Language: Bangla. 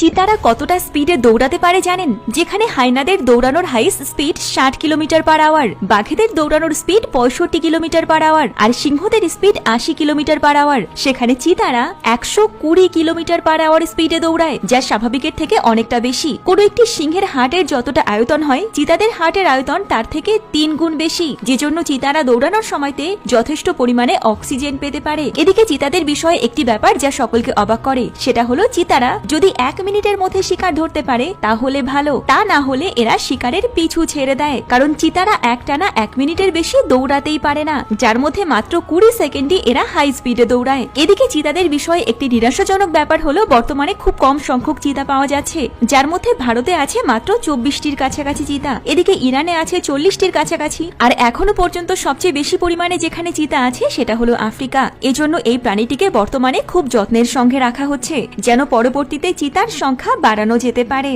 চিতারা কতটা স্পিডে দৌড়াতে পারে জানেন? যেখানে হাইনাদের দৌড়ানোর হাইস স্পিড ষাট কিলোমিটার পার আওয়ার বাঘেদের দৌড়ানোর স্পিড পঁয়ষট্টি কিলোমিটার পার আওয়ার আর সিংহদের স্পিড আশি কিলোমিটার পার আওয়ার সেখানে চিতারা একশো কুড়ি কিলোমিটার পার আওয়ার স্পিডে দৌড়ায়, যা স্বাভাবিকের থেকে অনেকটা বেশি। কোনো একটি সিংহের হাটের যতটা আয়তন হয়, চিতাদের হাটের আয়তন তার থেকে তিন গুণ বেশি। যে জন্য চিতারা দৌড়ানোর সময়তে যথেষ্ট পরিমাণে অক্সিজেন পেতে পারে। এদিকে চিতাদের বিষয়ে একটি ব্যাপার যা সকলকে অবাক করে, সেটা হলো চিতারা যদি এক মিনিটের মধ্যে শিকার ধরতে পারে, তাহলে ভালো। তা না হলে এরা শিকারের পিছু ছেড়ে দেয়। কারণ চিতারা একটানা এক মিনিটের বেশি দৌড়াতেই পারে না। যার মধ্যে মাত্র কুড়ি সেকেন্ডে এরা হাই স্পিডে দৌড়ায়। এদিকে চিতাদের বিষয়ে একটি নিরাশাজনক ব্যাপার হলো, বর্তমানে খুব কম সংখ্যক চিতা পাওয়া যাচ্ছে। যার মধ্যে ভারতে আছে মাত্র চব্বিশটির কাছাকাছি চিতা। এদিকে ইরানে আছে চল্লিশটির কাছাকাছি। আর এখনও পর্যন্ত সবচেয়ে বেশি পরিমাণে যেখানে চিতা আছে, সেটা হলো আফ্রিকা। এজন্য এই প্রাণীটিকে বর্তমানে খুব যত্নের সঙ্গে রাখা হচ্ছে। যেন পরবর্তীতে চিতার সংখ্যা বাড়ানো যেতে পারে।